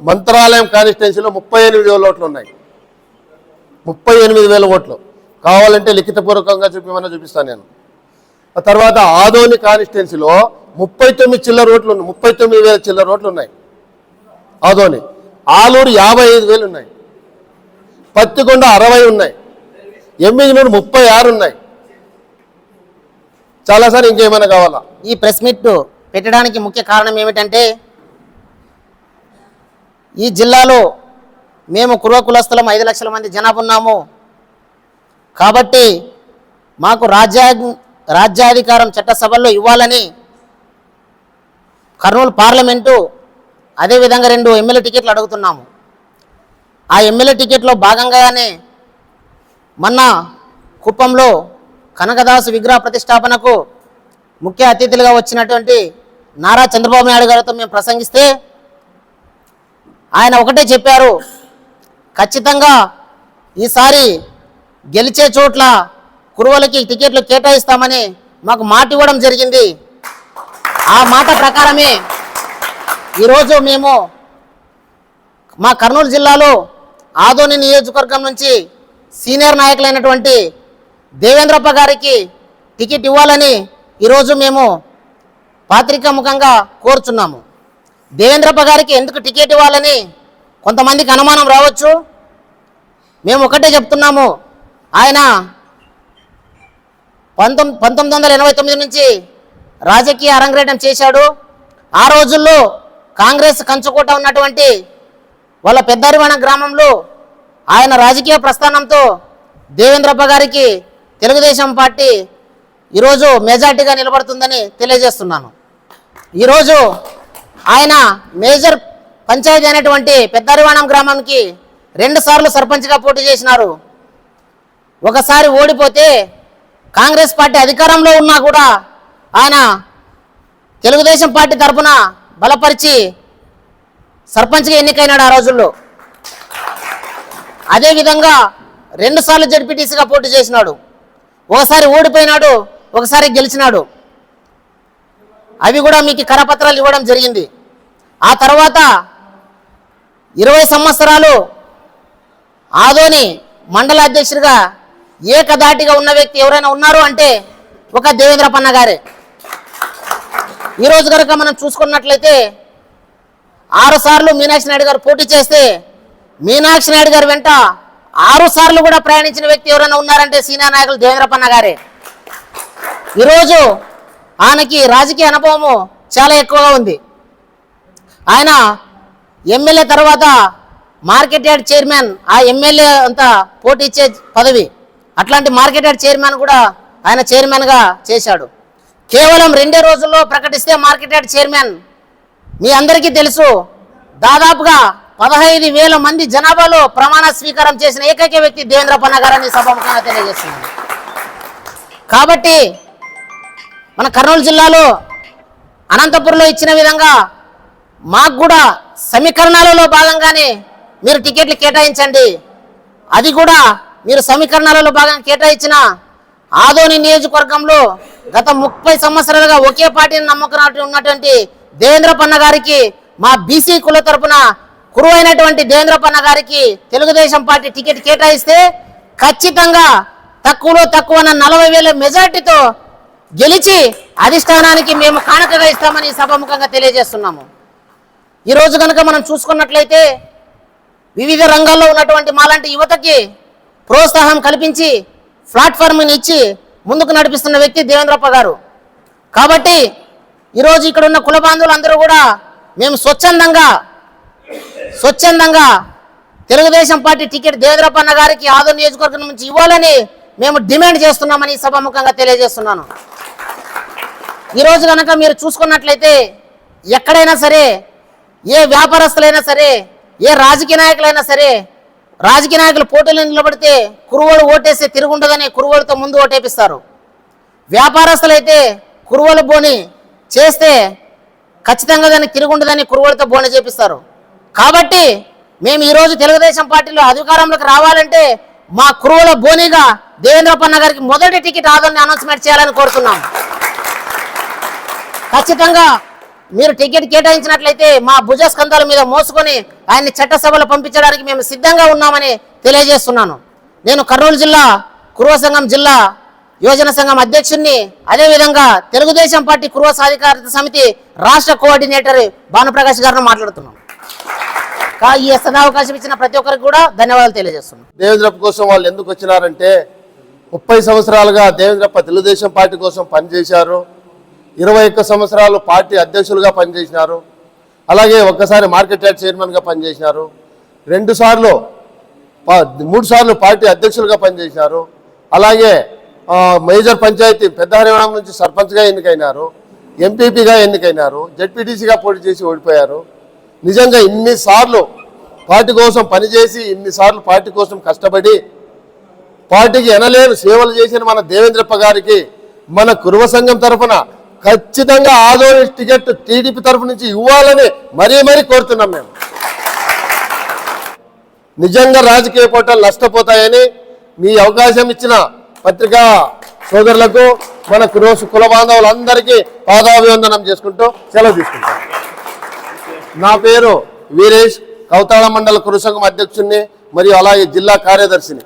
మంత్రాలయం కాన్స్టిట్యున్సీలో ముప్పై ఎనిమిది వేల ఓట్లు ఉన్నాయి. ముప్పై ఎనిమిది వేల ఓట్లు. కావాలంటే లిఖితపూర్వకంగా చూపించమని చూపిస్తాను నేను. ఆ తర్వాత ఆదోని కాన్స్టిట్యున్సీలో ముప్పై తొమ్మిది చిల్లర ఓట్లు ఉన్నాయి. ముప్పై తొమ్మిది వేల చిల్లర ఓట్లు ఉన్నాయి. ఆదోని. ఆలూరు యాభై ఐదు వేలు ఉన్నాయి. పత్తికొండ అరవై ఉన్నాయి. ఎమ్మిదినూరు ముప్పై ఆరు ఉన్నాయి. చాలా సార్ ఇంకేమైనా కావాలా? ఈ ప్రెస్ మీట్ పెట్టడానికి ముఖ్య కారణం ఏమిటంటే ఈ జిల్లాలో మేము కుర్వ కులస్థలం ఐదు లక్షల మంది జనాభా ఉన్నాము. కాబట్టి మాకు రాజ్యా రాజ్యాధికారం చట్టసభల్లో ఇవ్వాలని కర్నూలు పార్లమెంటు అదేవిధంగా రెండు ఎమ్మెల్యే టికెట్లు అడుగుతున్నాము. ఆ ఎమ్మెల్యే టికెట్లో భాగంగానే మొన్న కుప్పంలో కనకదాసు విగ్రహ ప్రతిష్టాపనకు ముఖ్య అతిథులుగా వచ్చినటువంటి నారా చంద్రబాబు నాయుడు గారితో మేము ప్రసంగిస్తే ఆయన ఒకటే చెప్పారు ఖచ్చితంగా ఈసారి గెలిచే చోట్ల కురువలకి టికెట్లు కేటాయిస్తామని మాకు మాట ఇవ్వడం జరిగింది. ఆ మాట ప్రకారమే ఈరోజు మేము మా కర్నూలు జిల్లాలో ఆదోని నియోజకవర్గం నుంచి సీనియర్ నాయకులైనటువంటి దేవేంద్రప్ప గారికి టికెట్ ఇవ్వాలని ఈరోజు మేము పాత్రికా ముఖంగా కోరుచున్నాము. దేవేంద్రప్ప గారికి ఎందుకు టికెట్ ఇవ్వాలని కొంతమందికి అనుమానం రావచ్చు? మేము ఒకటే చెప్తున్నాము. ఆయన పంతొమ్మిది పంతొమ్మిది వందల ఎనభై తొమ్మిది నుంచి రాజకీయ అరంగేటం చేశాడు. ఆ రోజుల్లో కాంగ్రెస్ కంచుకోట ఉన్నటువంటి వాళ్ళ పెద్దరివాణ గ్రామంలో ఆయన రాజకీయ ప్రస్థానంతో దేవేంద్రప్ప గారికి తెలుగుదేశం పార్టీ ఈరోజు మెజార్టీగా నిలబడుతుందని తెలియజేస్తున్నాను. ఈరోజు ఆయన మేజర్ పంచాయతీ అయినటువంటి పెద్దరివాణం గ్రామానికి రెండు సార్లు సర్పంచ్గా పోటీ చేసినారు. ఒకసారి ఓడిపోతే కాంగ్రెస్ పార్టీ అధికారంలో ఉన్నా కూడా ఆయన తెలుగుదేశం పార్టీ తరఫున బలపరిచి సర్పంచ్గా ఎన్నికైనాడు ఆ రోజుల్లో. అదేవిధంగా రెండుసార్లు జడ్పీటీసీగా పోటీ చేసినాడు. ఒకసారి ఓడిపోయినాడు ఒకసారి గెలిచినాడు. అవి కూడా మీకు కరపత్రాలు ఇవ్వడం జరిగింది. ఆ తర్వాత ఇరవై సంవత్సరాలు ఆదోని మండల అధ్యక్షుడిగా ఏకదాటిగా ఉన్న వ్యక్తి ఎవరైనా ఉన్నారు అంటే ఒక దేవేంద్ర పన్న గారే. ఈరోజు కనుక మనం చూసుకున్నట్లయితే ఆరు సార్లు మీనాక్షి నాయుడు గారు పోటీ చేస్తే మీనాక్షి నాయుడు గారు వెంట ఆరు సార్లు కూడా ప్రయాణించిన వ్యక్తి ఎవరైనా ఉన్నారంటే సీనియర్ నాయకులు దేవేంద్రపన్న గారే. ఈరోజు ఆయనకి రాజకీయ అనుభవము చాలా ఎక్కువగా ఉంది. ఆయన ఎమ్మెల్యే తర్వాత మార్కెట్ యార్డ్ చైర్మన్ ఆ ఎమ్మెల్యే అంతా పోటీ ఇచ్చే పదవి. అట్లాంటి మార్కెట్ యార్డ్ చైర్మన్ కూడా ఆయన చైర్మన్గా చేశాడు. కేవలం రెండే రోజుల్లో ప్రకటిస్తే మార్కెట్ యార్డ్ చైర్మన్. మీ అందరికీ తెలుసు దాదాపుగా పదహైదు వేల మంది జనాభాలో ప్రమాణ స్వీకారం చేసిన ఏకైక వ్యక్తి దేవేంద్ర పన్న గారని సభాముఖంగా తెలియజేస్తున్నాను. కాబట్టి మన కర్నూలు జిల్లాలో అనంతపురంలో ఇచ్చిన విధంగా మాకు కూడా సమీకరణాలలో భాగంగానే మీరు టికెట్లు కేటాయించండి. అది కూడా మీరు సమీకరణాలలో భాగంగా కేటాయించిన ఆదోని నియోజకవర్గంలో గత ముప్పై సంవత్సరాలుగా ఒకే పార్టీని నమ్మకం ఉన్నటువంటి దేవేంద్రపన్న గారికి మా బీసీ కుల తరపున కురువైనటువంటి దేవేంద్రపన్న గారికి తెలుగుదేశం పార్టీ టికెట్ కేటాయిస్తే ఖచ్చితంగా తక్కువలో తక్కువ నలభై వేల మెజార్టీతో గెలిచి అధిష్టానానికి మేము కానుకగా ఇస్తామని సభాముఖంగా తెలియజేస్తున్నాము. ఈరోజు కనుక మనం చూసుకున్నట్లయితే వివిధ రంగాల్లో ఉన్నటువంటి మాలాంటి యువతకి ప్రోత్సాహం కల్పించి ప్లాట్ఫామ్ని ఇచ్చి ముందుకు నడిపిస్తున్న వ్యక్తి దేవేంద్రప్ప గారు. కాబట్టి ఈరోజు ఇక్కడ ఉన్న కుల బాంధవులందరూ కూడా మేము స్వచ్ఛందంగా స్వచ్ఛందంగా తెలుగుదేశం పార్టీ టికెట్ దేవేంద్రప్ప అన్న గారికి ఆదో నియోజకవర్గం నుంచి ఇవ్వాలని మేము డిమాండ్ చేస్తున్నామని సభాముఖంగా తెలియజేస్తున్నాను. ఈరోజు కనుక మీరు చూసుకున్నట్లయితే ఎక్కడైనా సరే ఏ వ్యాపారస్తులైనా సరే ఏ రాజకీయ నాయకులైనా సరే రాజకీయ నాయకులు పోటీలో నిలబడితే కురువోడు ఓటేస్తే తిరుగుండదని కురువోడితో ముందు ఓటేపిస్తారు. వ్యాపారస్తులైతే కురువలు బోని చేస్తే ఖచ్చితంగా దాన్ని తిరుగుండదని కురువడితో బోని చేపిస్తారు. కాబట్టి మేము ఈరోజు తెలుగుదేశం పార్టీలో అధికారంలోకి రావాలంటే మా కురువల బోనిగా దేవేంద్రపన్న గారికి మొదటి టికెట్ ఆదరణ అనౌన్స్మెంట్ చేయాలని కోరుతున్నాం. ఖచ్చితంగా మీరు టికెట్ కేటాయించినట్లయితే మా భుజ స్కంధాల మీద మోసుకొని ఆయన్ని చట్టసభలో పంపించడానికి మేము సిద్ధంగా ఉన్నామని తెలియజేస్తున్నాను. నేను కర్నూలు జిల్లా కురువ సంఘం జిల్లా యోజన సంఘం అధ్యక్షుడిని అదేవిధంగా తెలుగుదేశం పార్టీ కురువ సాధికారత సమితి రాష్ట్ర కోఆర్డినేటర్ భానుప్రకాష్ గారిని మాట్లాడుతున్నాను. ఈ సదావకాశం ఇచ్చిన ప్రతి ఒక్కరికి కూడా ధన్యవాదాలు తెలియజేస్తున్నాను. దేవేంద్రప్ప కోసం వాళ్ళు ఎందుకు వచ్చినారంటే ముప్పై సంవత్సరాలుగా దేవేంద్రప్ప తెలుగుదేశం పార్టీ కోసం పనిచేశారు. ఇరవై ఒక్క సంవత్సరాలు పార్టీ అధ్యక్షులుగా పనిచేసినారు. అలాగే ఒక్కసారి మార్కెట్ యార్డ్ చైర్మన్గా పనిచేసినారు. రెండుసార్లు మూడు సార్లు పార్టీ అధ్యక్షులుగా పనిచేసినారు. అలాగే మేజర్ పంచాయతీ పెద్ద హరియాణం నుంచి సర్పంచ్గా ఎన్నికైనారు. ఎంపీపీగా ఎన్నికైనారు. జడ్పీటీసీగా పోటీ చేసి ఓడిపోయారు. నిజంగా ఇన్నిసార్లు పార్టీ కోసం పనిచేసి ఇన్నిసార్లు పార్టీ కోసం కష్టపడి పార్టీకి ఎనలేని సేవలు చేసిన మన దేవేంద్రప్ప గారికి మన కురువ సంఘం తరఫున ఖచ్చితంగా ఆదోని టికెట్ టీడీపీ తరఫు నుంచి ఇవ్వాలని మరీ మరీ కోరుతున్నాం మేము. నిజంగా రాజకీయ పోటాలు నష్టపోతాయని మీ అవకాశం ఇచ్చిన పత్రికా సోదరులకు మన కురువ కుల బాంధవులందరికీ పాదాభివందనం చేసుకుంటూ సెలవు తీసుకుంటాం. నా పేరు వీరేష్ కౌతాళ మండల కురుసంఘం అధ్యక్షుడిని మరియు అలాగే జిల్లా కార్యదర్శిని.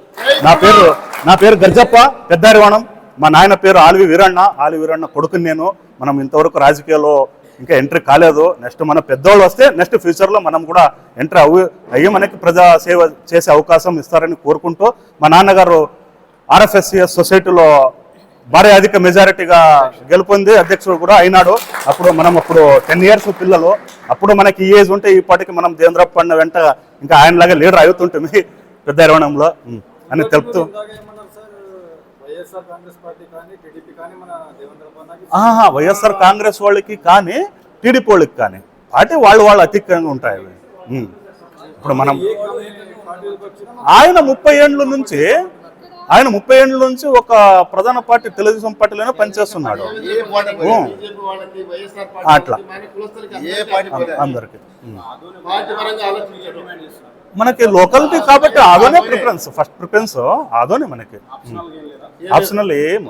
నా పేరు నా పేరు గర్జప్ప పెద్దారివాణం. మా నాయన పేరు ఆలివి వీరಣ್ణ ఆలివి వీరಣ್ణ కొడుకుని నేను. మనం ఇంతవరకు రాజకీయాల్లో ఇంకా ఎంట్రీ కాలేదు. నెక్స్ట్ మన పెద్దవాళ్ళు వస్తే నెక్స్ట్ ఫ్యూచర్లో మనం కూడా ఎంట్రీ అవ్వి అయ్యి మనకి ప్రజా సేవ చేసే అవకాశం ఇస్తారని కోరుకుంటూ మా నాన్నగారు ఆర్ఎఫ్ఎస్సిఎస్ సొసైటీలో భారీ అధిక మెజారిటీగా గెలుపొంది అధ్యక్షుడు కూడా అయినాడు. అప్పుడు మనం అప్పుడు టెన్ ఇయర్స్ పిల్లలు. అప్పుడు మనకి ఈ ఏజ్ ఉంటే ఈ పాటికి మనం దేవేంద్రప్ప వెంట ఇంకా ఆయనలాగా లీడర్ అవుతుంటుంది పెద్ద ఇరవణంలో అని తెలుపుతూ వైఎస్ఆర్ కాంగ్రెస్ వాళ్ళకి కానీ టీడీపీ వాళ్ళకి కానీ పార్టీ వాళ్ళు వాళ్ళు అధికంగా ఉంటాయి అవి. ఇప్పుడు మనం ఆయన ముప్పై ఏండ్ల నుంచి ఆయన ముప్పై ఏండ్ల నుంచి ఒక ప్రధాన పార్టీ తెలుగుదేశం పార్టీలోనే పనిచేస్తున్నాడు. అట్లా. అందరికి. మనకి లోకల్కి కాబట్టి ఆదోనే ప్రిఫరెన్స్ ఫస్ట్ ప్రిఫరెన్స్ ఆదోనే మనకి. ఆప్షనల్ ఏం.